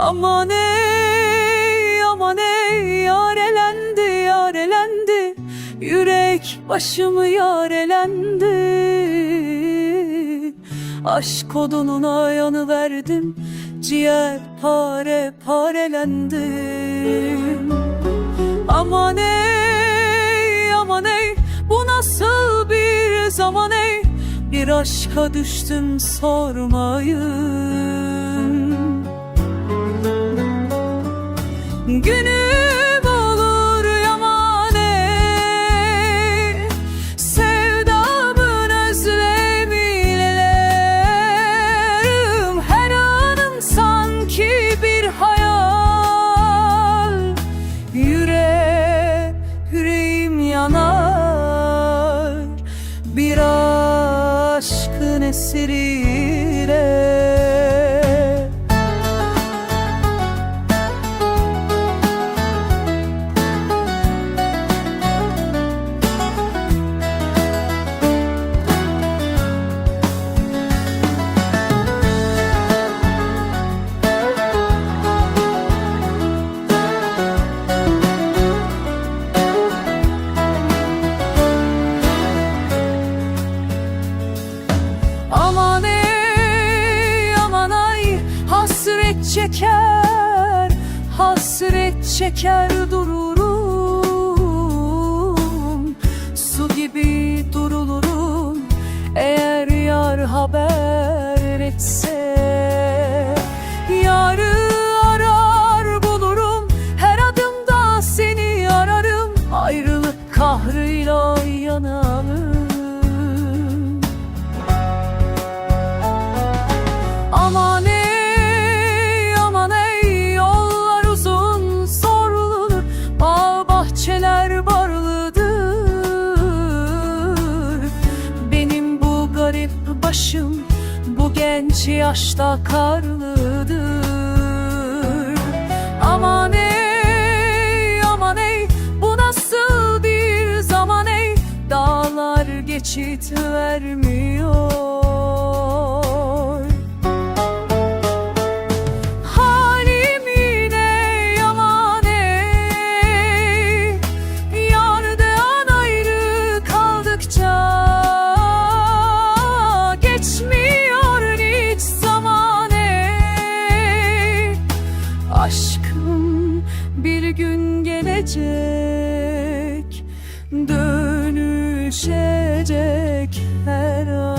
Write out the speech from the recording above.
Aman ey aman ey yarelendi yarelendi. Yürek başımı yarelendi. Aşk odununa yanı verdim Ciğer pare parelendim Aman ey aman ey Bu nasıl bir zaman ey? Bir aşka düştüm sormayın. Günüm olur yaman ey Sevdamın özlemilerim Her anım sanki bir hayal. Yüre, yüreğim yanar. Bir aşkın esiriyle çeker hasret çeker dururum. Su gibi durulurum eğer yar haber genç yaşta karlıdır. Aman ey aman ey bu nasıl bir zaman ey? Dağlar geçit vermiyor bir gün gelecek Dönüşecek her an